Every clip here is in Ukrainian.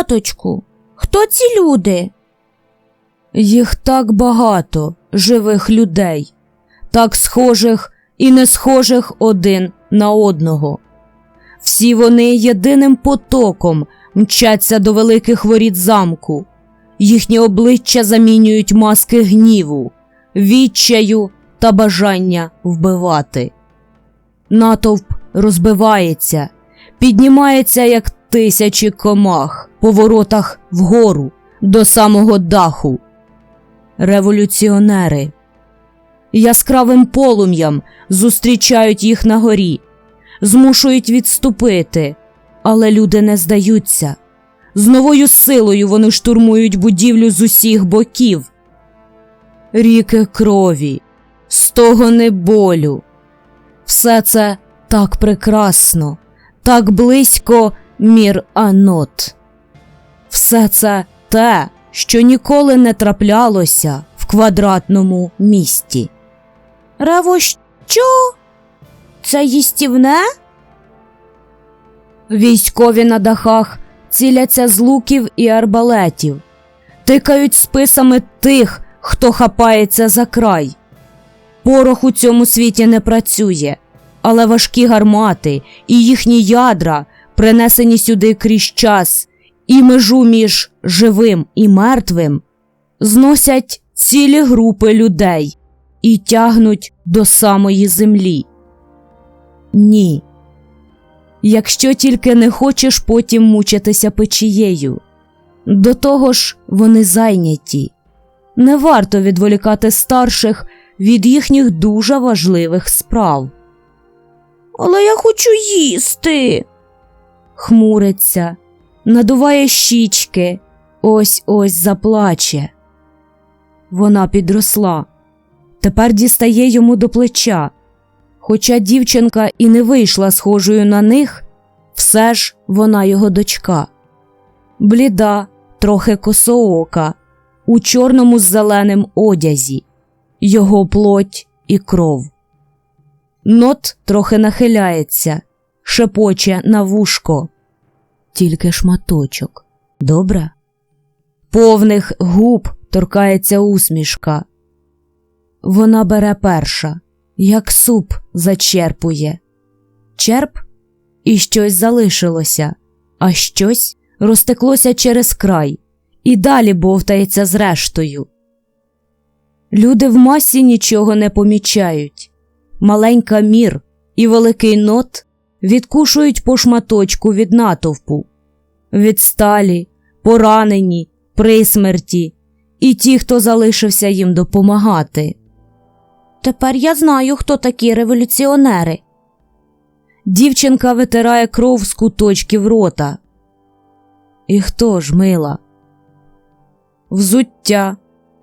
Таточку, хто ці люди? Їх так багато, живих людей, так схожих і не схожих один на одного. Всі вони єдиним потоком мчаться до великих воріт замку, їхні обличчя замінюють маски гніву, відчаю та бажання вбивати. Натовп розбивається, піднімається, як тисячі комах по воротах вгору до самого даху. Революціонери яскравим полум'ям зустрічають їх на горі, змушують відступити, але люди не здаються. З новою силою вони штурмують будівлю з усіх боків. Ріки крові, стогони болю. Все це так прекрасно, так близько мір Анот. Все це те, що ніколи не траплялося в квадратному місті. Рево, що? Це їстівне? Військові на дахах ціляться з луків і арбалетів, тикають списами тих, хто хапається за край. Порох у цьому світі не працює, але важкі гармати і їхні ядра, принесені сюди крізь час і межу між живим і мертвим, зносять цілі групи людей і тягнуть до самої землі. Ні. Якщо тільки не хочеш потім мучитися печією. До того ж, вони зайняті. Не варто відволікати старших від їхніх дуже важливих справ. Але я хочу їсти. Хмуриться, надуває щічки, ось ось заплаче. Вона підросла, тепер дістає йому до плеча. Хоча дівчинка і не вийшла схожою на них, все ж вона його дочка. Бліда, трохи косоока, у чорному з зеленим одязі, його плоть і кров. Нот трохи нахиляється, шепоче на вушко. Тільки шматочок. Добре? Повних губ торкається усмішка. Вона бере перша, як суп зачерпує. Черп і щось залишилося, а щось розтеклося через край і далі бовтається з рештою. Люди в масі нічого не помічають. Маленька мір і великий нот відкушують по шматочку від натовпу, відсталі, поранені, при смерті, і ті, хто залишився їм допомагати. Тепер я знаю, хто такі революціонери. Дівчинка витирає кров з куточків рота. І хто ж мила? Взуття,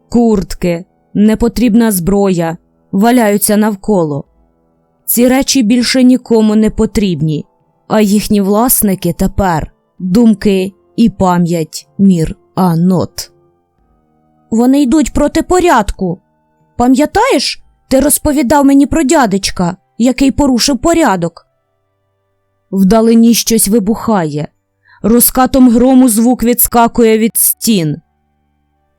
куртки, непотрібна зброя валяються навколо. Ці речі більше нікому не потрібні, а їхні власники тепер думки і пам'ять мір Анот. Вони йдуть проти порядку. Пам'ятаєш, ти розповідав мені про дядечка, який порушив порядок. Вдалині щось вибухає, розкатом грому звук відскакує від стін.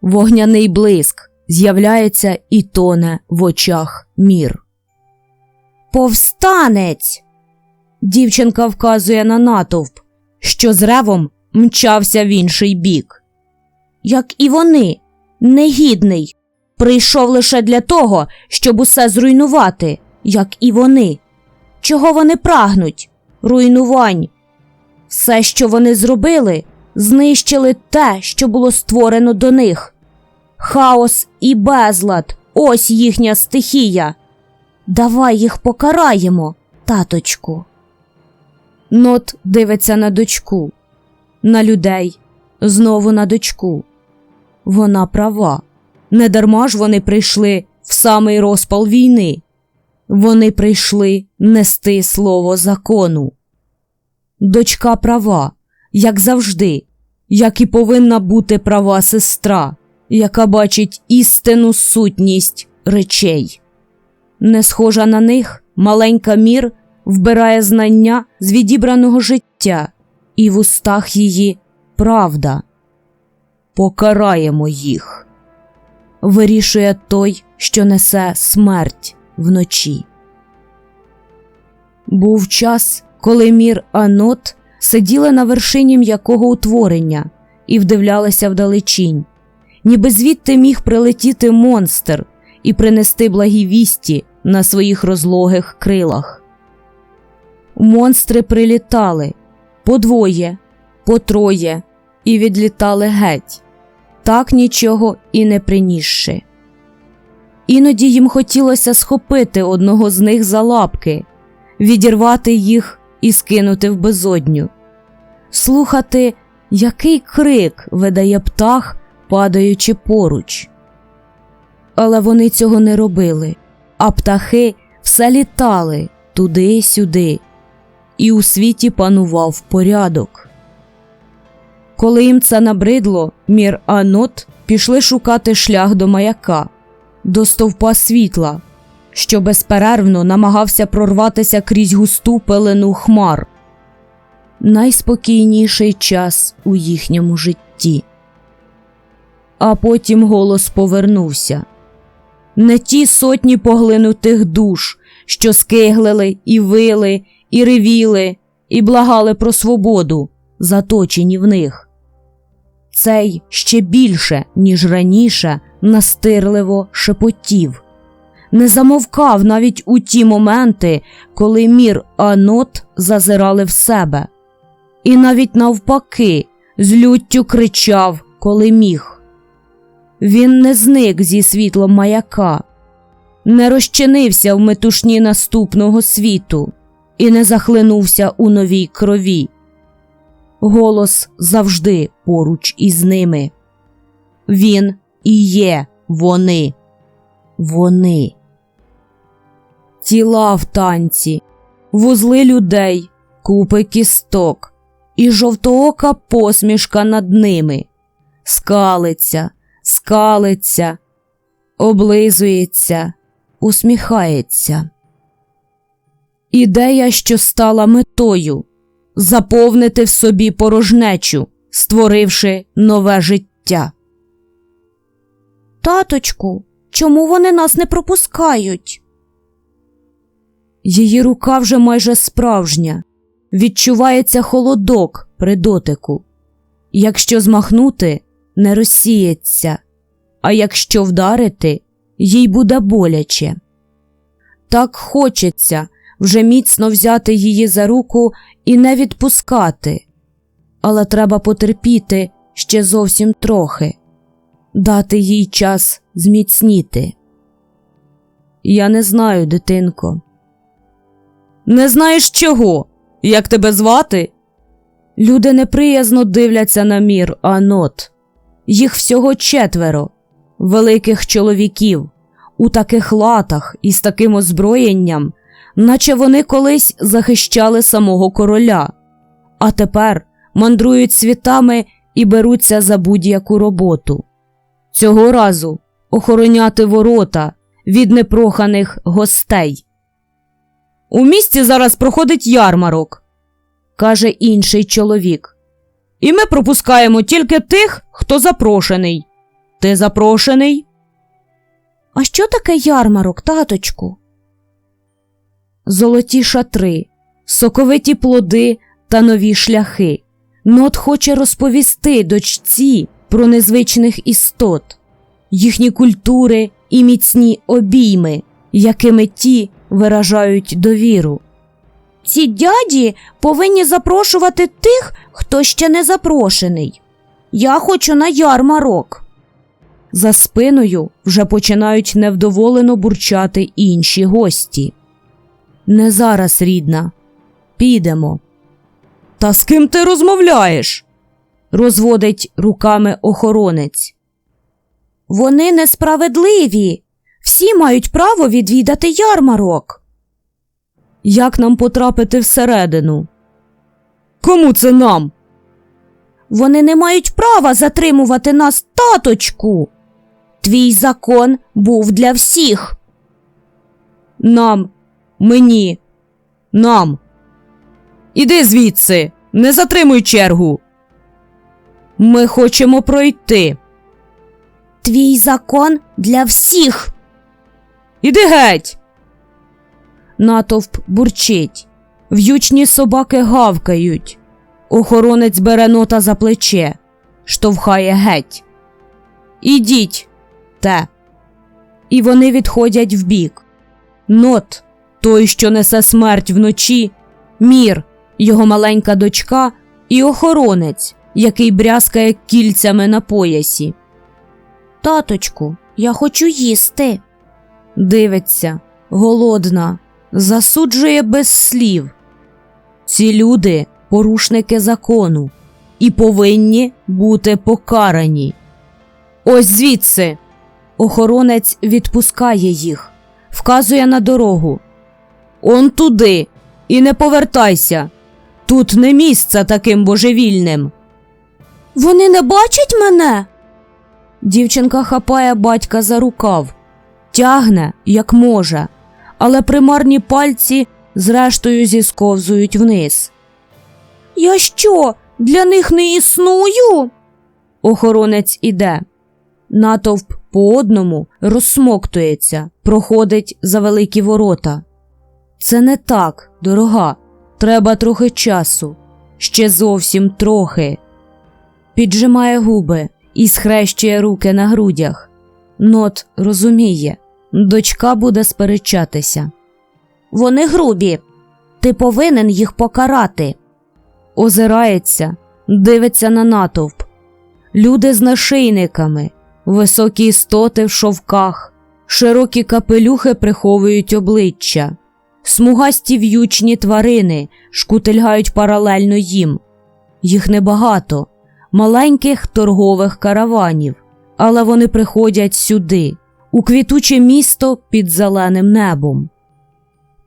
Вогняний блиск з'являється і тоне в очах мір. Повстанець. Дівчинка вказує на натовп, що з ревом мчався в інший бік. Як і вони, негідний, прийшов лише для того, щоб усе зруйнувати, як і вони. Чого вони прагнуть? Руйнувань. Все, що вони зробили, знищили те, що було створено до них. Хаос і безлад ось їхня стихія. Давай їх покараємо, таточку. Нот дивиться на дочку, на людей, знову на дочку. Вона права. Недарма ж вони прийшли в самий розпал війни. Вони прийшли нести слово закону. Дочка права, як завжди, як і повинна бути права сестра, яка бачить істинну сутність речей. Не схожа на них, маленька мір вбирає знання з відібраного життя, і в устах її правда. Покараємо їх. Вирішує той, що несе смерть вночі. Був час, коли мір Анот сиділи на вершині м'якого утворення і вдивлялися вдалечінь, ніби звідти міг прилетіти монстр і принести благі вісті на своїх розлогих крилах. Монстри прилітали по двоє, по троє і відлітали геть, так нічого і не принісши. Іноді їм хотілося схопити одного з них за лапки, відірвати їх і скинути в безодню, слухати, який крик видає птах, падаючи поруч. Але вони цього не робили, а птахи все літали туди-сюди, і у світі панував порядок. Коли їм це набридло, мір Анот пішли шукати шлях до маяка, до стовпа світла, що безперервно намагався прорватися крізь густу пелену хмар. Найспокійніший час у їхньому житті. А потім голос повернувся. Не ті сотні поглинутих душ, що скиглили і вили, і ревіли, і благали про свободу, заточені в них. Цей ще більше, ніж раніше, настирливо шепотів, не замовкав навіть у ті моменти, коли мір Анот зазирали в себе, і навіть навпаки, з люттю кричав, коли міг. Він не зник зі світлом маяка, не розчинився в метушні наступного світу і не захлинувся у новій крові. Голос завжди поруч із ними. Він і є вони. Вони. Тіла в танці, вузли людей, купи кісток і жовтоока посмішка над ними. Скалиться, скалиться, облизується, усміхається. Ідея, що стала метою заповнити в собі порожнечу, створивши нове життя. Таточку, чому вони нас не пропускають? Її рука вже майже справжня, відчувається холодок при дотику. Якщо змахнути, не розсіється, а якщо вдарити, їй буде боляче. Так хочеться вже міцно взяти її за руку і не відпускати, але треба потерпіти ще зовсім трохи, дати їй час зміцніти. Я не знаю, дитинко. Не знаєш чого? Як тебе звати? Люди неприязно дивляться на мір Анот. Їх всього четверо, великих чоловіків, у таких латах і з таким озброєнням, наче вони колись захищали самого короля, а тепер мандрують світами і беруться за будь-яку роботу. Цього разу охороняти ворота від непроханих гостей. У місті зараз проходить ярмарок, каже інший чоловік. І ми пропускаємо тільки тих, хто запрошений. Ти запрошений? А що таке ярмарок, таточку? Золоті шатри, соковиті плоди та нові шляхи. Нот хоче розповісти дочці про незвичних істот, їхні культури і міцні обійми, якими ті виражають довіру. Ці дяді повинні запрошувати тих, хто ще не запрошений. Я хочу на ярмарок. За спиною вже починають невдоволено бурчати інші гості. Не зараз, рідна. Підемо. Та з ким ти розмовляєш? розводить руками охоронець. Вони несправедливі. Всі мають право відвідати ярмарок. Як нам потрапити всередину? Кому це нам? Вони не мають права затримувати нас, таточку. Твій закон був для всіх. Нам, мені, нам. Іди звідси, не затримуй чергу. Ми хочемо пройти. Твій закон для всіх. Іди геть. Натовп бурчить. В'ючні собаки гавкають. Охоронець бере нота за плече, штовхає геть. Ідіть, те. І вони відходять вбік. Нот, той, що несе смерть вночі, мір, його маленька дочка і охоронець, який брязкає кільцями на поясі. Таточку, я хочу їсти. Дивиться, голодна, засуджує без слів. Ці люди порушники закону і повинні бути покарані. Ось звідси. Охоронець відпускає їх, вказує на дорогу. Он туди, і не повертайся. Тут не місце таким божевільним. Вони не бачать мене? Дівчинка хапає батька за рукав, тягне, як може, але примарні пальці зрештою зісковзують вниз. Я що, для них не існую? Охоронець іде. Натовп по одному розсмоктується, проходить за великі ворота. Це не так, дорога. Треба трохи часу. Ще зовсім трохи. Піджимає губи і схрещує руки на грудях. Нот розуміє, дочка буде сперечатися. Вони грубі. Ти повинен їх покарати. Озирається, дивиться на натовп. Люди з нашийниками, високі істоти в шовках, широкі капелюхи приховують обличчя, смугасті в'ючні тварини шкутильгають паралельно їм. Їх небагато, маленьких торгових караванів, але вони приходять сюди, у квітуче місто під зеленим небом.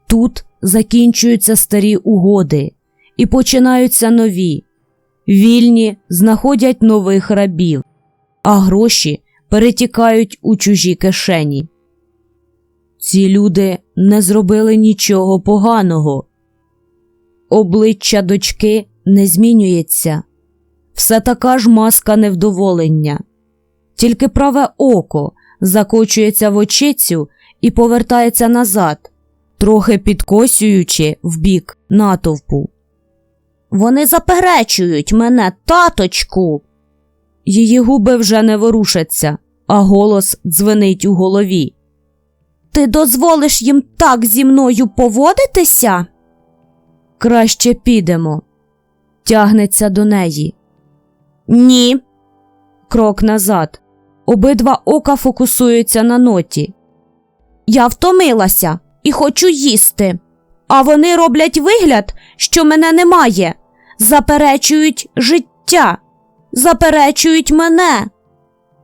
Тут закінчуються старі угоди і починаються нові. Вільні знаходять нових рабів, а гроші перетікають у чужі кишені. Ці люди не зробили нічого поганого. Обличчя дочки не змінюється, все така ж маска невдоволення, тільки праве око закочується в очицю і повертається назад, трохи підкосюючи в бік натовпу. Вони заперечують мене, таточку. Її губи вже не ворушаться, а голос дзвенить у голові. Ти дозволиш їм так зі мною поводитися? Краще підемо. Тягнеться до неї. Ні. Крок назад. Обидва ока фокусуються на ноті. Я втомилася і хочу їсти. А вони роблять вигляд, що мене немає. Заперечують життя, заперечують мене.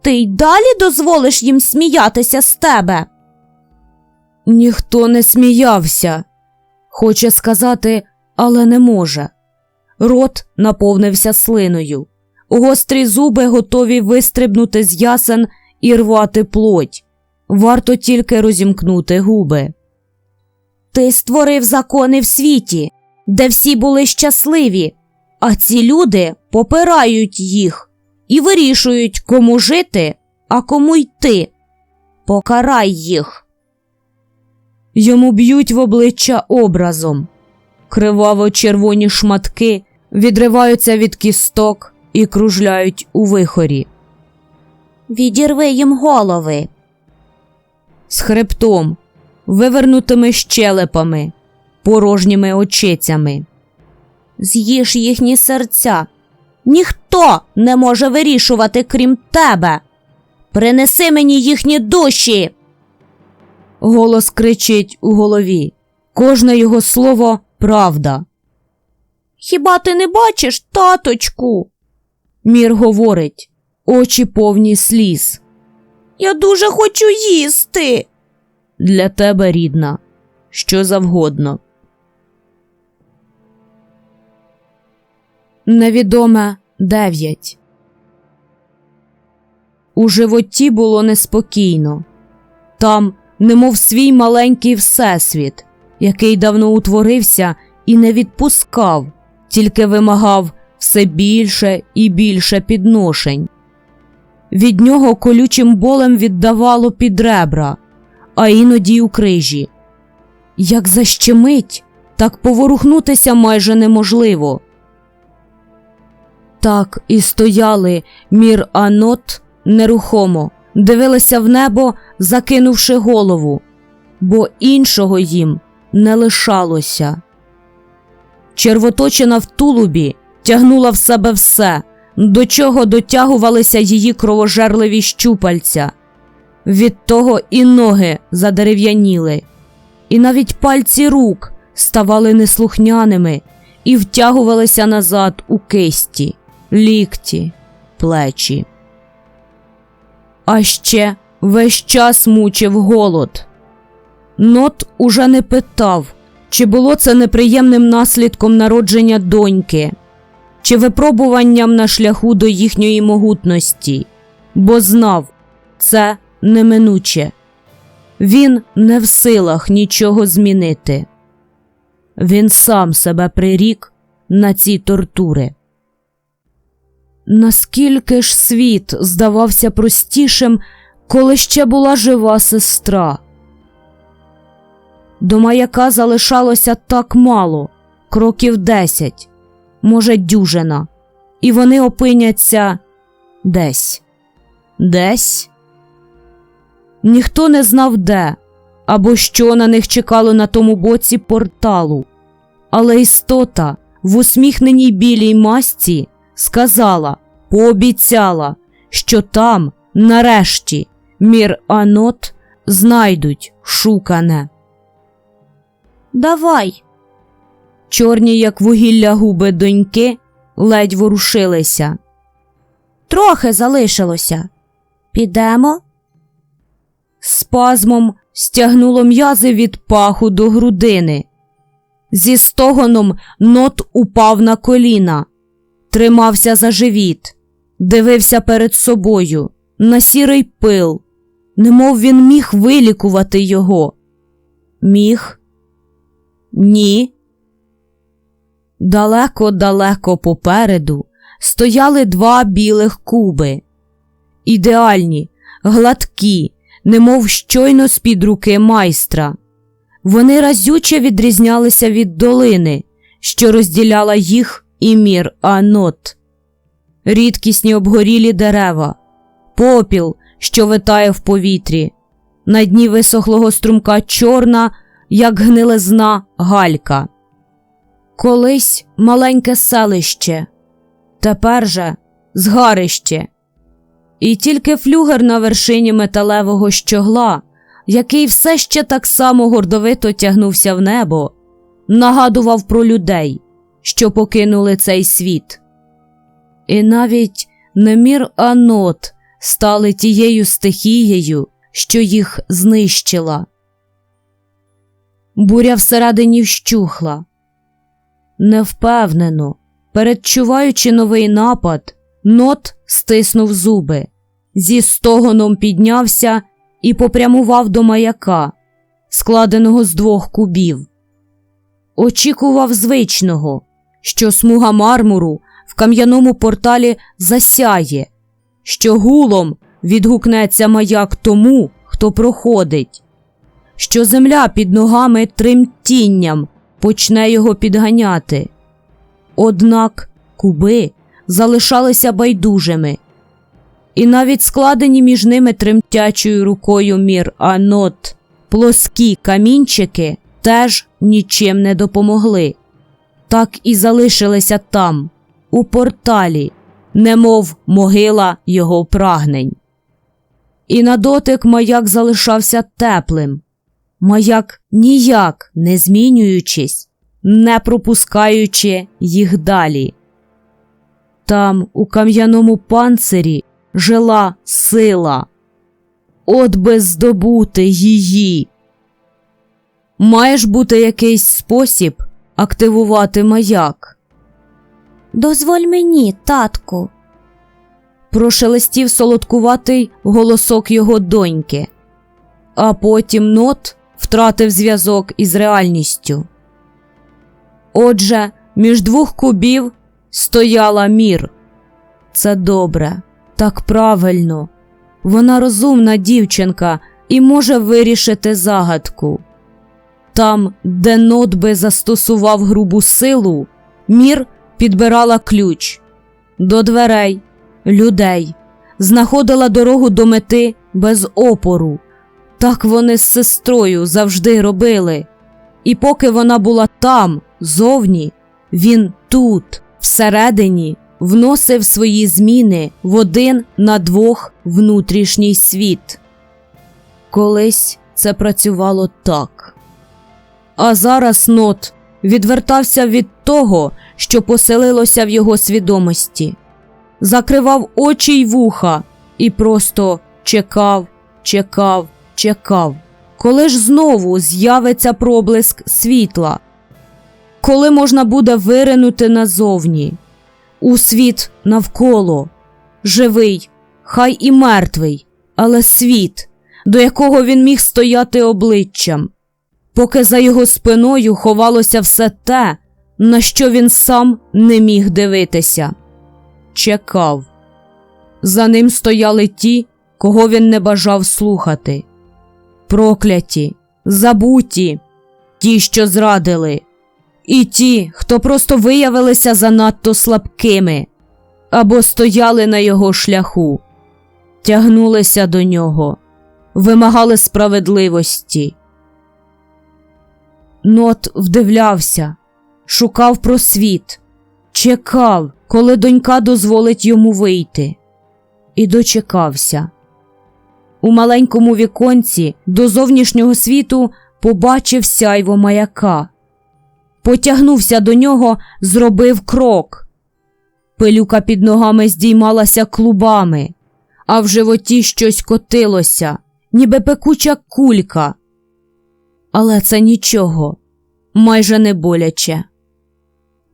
Ти й далі дозволиш їм сміятися з тебе. Ніхто не сміявся. Хоче сказати, але не може. Рот наповнився слиною. Гострі зуби готові вистрибнути з ясен і рвати плоть. Варто тільки розімкнути губи. Ти створив закони в світі, де всі були щасливі, а ці люди попирають їх і вирішують, кому жити, а кому йти. Покарай їх. Йому б'ють в обличчя образом. Криваво червоні шматки відриваються від кісток і кружляють у вихорі. Відірви їм голови. З хребтом, вивернутими щелепами, порожніми очицями. З'їж їхні серця. Ніхто не може вирішувати, крім тебе. Принеси мені їхні душі. Голос кричить у голові. Кожне його слово правда. Хіба ти не бачиш, таточку? Мір говорить, очі повні сліз. Я дуже хочу їсти. Для тебе, рідна, що завгодно. Невідоме дев'ять. У животі було неспокійно. Там, немов свій маленький всесвіт, який давно утворився і не відпускав, тільки вимагав все більше і більше підношень. Від нього колючим болем віддавало під ребра, а іноді й у крижі. Як защемить, так поворухнутися майже неможливо. Так і стояли мір Анот нерухомо, дивилися в небо, закинувши голову, бо іншого їм не лишалося. Червоточина в тулубі тягнула в себе все, до чого дотягувалися її кровожерливі щупальця. Від того і ноги задерев'яніли, і навіть пальці рук ставали неслухняними і втягувалися назад у кисті, лікті, плечі. А ще весь час мучив голод. Нот уже не питав, чи було це неприємним наслідком народження доньки, чи випробуванням на шляху до їхньої могутності, бо знав, це неминуче. Він не в силах нічого змінити. Він сам себе прирік на ці тортури. Наскільки ж світ здавався простішим, коли ще була жива сестра? До маяка залишалося так мало, кроків десять, може, дюжина, і вони опиняться десь. Десь. Ніхто не знав де або що на них чекало на тому боці порталу, але істота в усміхненій білій масці сказала, пообіцяла, що там, нарешті, мір Анот знайдуть шукане. Давай. Чорні, як вугілля губи доньки, ледь ворушилися. Трохи залишилося. Підемо. Спазмом стягнуло м'язи від паху до грудини. Зі стогоном нот упав на коліна, тримався за живіт, дивився перед собою на сірий пил, немов він міг вилікувати його. Міг? Ні. Далеко-далеко попереду стояли два білих куби. Ідеальні, гладкі, немов щойно з-під руки майстра. Вони разюче відрізнялися від долини, що розділяла їх і мір Анот. Рідкісні обгорілі дерева, попіл, що витає в повітрі, на дні висохлого струмка чорна, як гнилизна галька. Колись маленьке селище, тепер же згарище. І тільки флюгер на вершині металевого щогла, який все ще так само гордовито тягнувся в небо, нагадував про людей, що покинули цей світ. І навіть немір Анот стали тією стихією, що їх знищила. Буря всередині вщухла. Невпевнено, передчуваючи новий напад, нот стиснув зуби, зі стогоном піднявся і попрямував до маяка, складеного з двох кубів. Очікував звичного, що смуга мармуру в кам'яному порталі засяє, що гулом відгукнеться маяк тому, хто проходить, що земля під ногами тремтінням почне його підганяти. Однак куби залишалися байдужими, і навіть складені між ними тремтячою рукою мір Анот плоскі камінчики теж нічим не допомогли. Так і залишилися там, у порталі, немов могила його прагнень. І на дотик маяк залишався теплим, маяк ніяк не змінюючись, не пропускаючи їх далі. Там, у кам'яному панцирі, жила сила. От би здобути її. Має ж бути якийсь спосіб активувати маяк. Дозволь мені, татку. Прошелестів солодкуватий голосок його доньки, а потім нот втратив зв'язок із реальністю. Отже, між двох кубів стояла мір. Це добре, так правильно. Вона розумна дівчинка і може вирішити загадку. Там, де нот би застосував грубу силу, мір підбирала ключ до дверей, людей, знаходила дорогу до мети без опору. Так вони з сестрою завжди робили. І поки вона була там, зовні, він тут, всередині, вносив свої зміни в один на двох внутрішній світ. Колись це працювало так. А зараз нот відвертався від того, що поселилося в його свідомості, закривав очі й вуха і просто чекав, чекав, чекав. Коли ж знову з'явиться проблиск світла, коли можна буде виринути назовні, у світ навколо, живий, хай і мертвий, але світ, до якого він міг стояти обличчям, поки за його спиною ховалося все те, на що він сам не міг дивитися. Чекав. За ним стояли ті, кого він не бажав слухати. Прокляті, забуті, ті, що зрадили, і ті, хто просто виявилися занадто слабкими або стояли на його шляху, тягнулися до нього, вимагали справедливості. Нот вдивлявся, шукав просвіт, чекав, коли донька дозволить йому вийти, і дочекався. У маленькому віконці до зовнішнього світу побачив сяйво маяка. Потягнувся до нього, зробив крок. Пилюка під ногами здіймалася клубами, а в животі щось котилося, ніби пекуча кулька. Але це нічого, майже не боляче.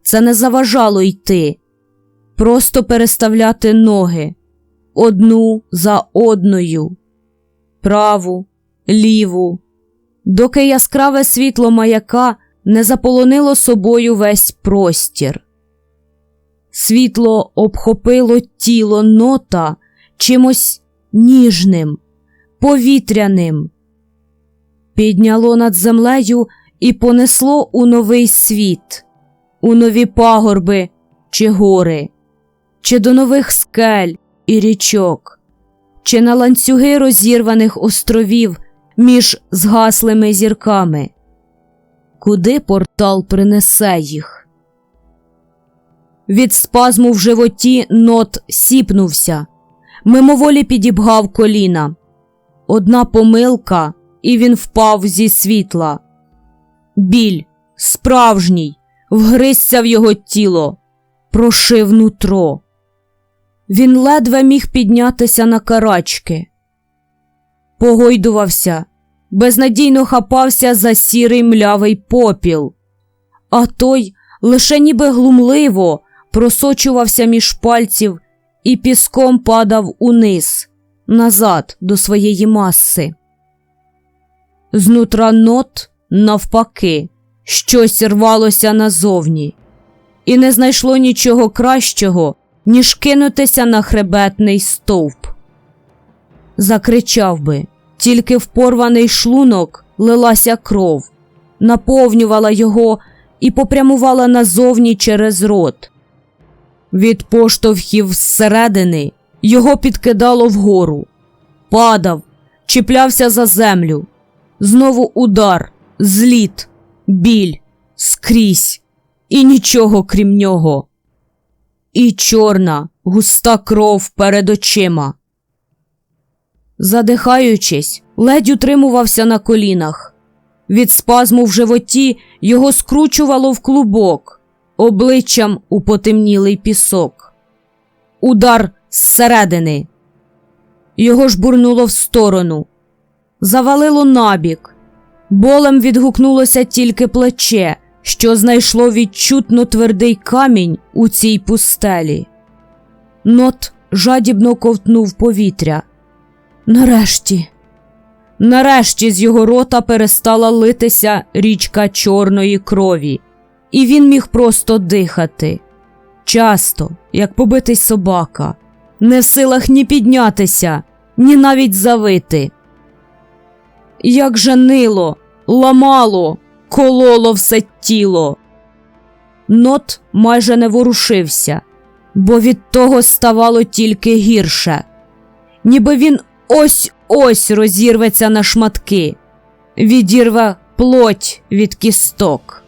Це не заважало йти, просто переставляти ноги одну за одною, праву, ліву, доки яскраве світло маяка не заполонило собою весь простір. Світло обхопило тіло нота чимось ніжним, повітряним, підняло над землею і понесло у новий світ, у нові пагорби чи гори, чи до нових скель і річок, чи на ланцюги розірваних островів між згаслими зірками. Куди портал принесе їх? Від спазму в животі нот сіпнувся, мимоволі підібгав коліна. Одна помилка, і він впав зі світла. Біль, справжній, вгризся в його тіло, прошив нутро. Він ледве міг піднятися на карачки. Погойдувався, безнадійно хапався за сірий млявий попіл, а той лише ніби глумливо просочувався між пальців і піском падав униз, назад до своєї маси. Знутра нот, навпаки, щось рвалося назовні, і не знайшло нічого кращого, ніж кинутися на хребетний стовп. Закричав би, тільки в порваний шлунок лилася кров, наповнювала його і попрямувала назовні через рот. Від поштовхів зсередини його підкидало вгору, падав, чіплявся за землю. Знову удар, зліт, біль, скрізь, і нічого крім нього. І чорна, густа кров перед очима. Задихаючись, ледь утримувався на колінах. Від спазму в животі його скручувало в клубок, обличчям у потемнілий пісок. Удар зсередини. Його ж бурнуло в сторону. Завалило набік. Болем відгукнулося тільки плече, що знайшло відчутно твердий камінь у цій пустелі. Нот жадібно ковтнув повітря. Нарешті, нарешті з його рота перестала литися річка чорної крові, і він міг просто дихати. часто, як побитий собака, не в силах ні піднятися, ні навіть завити. Як же нило, ламало, кололо все тіло. Нот майже не ворушився, бо від того ставало тільки гірше, ніби він ось ось розірветься на шматки, відірве плоть від кісток.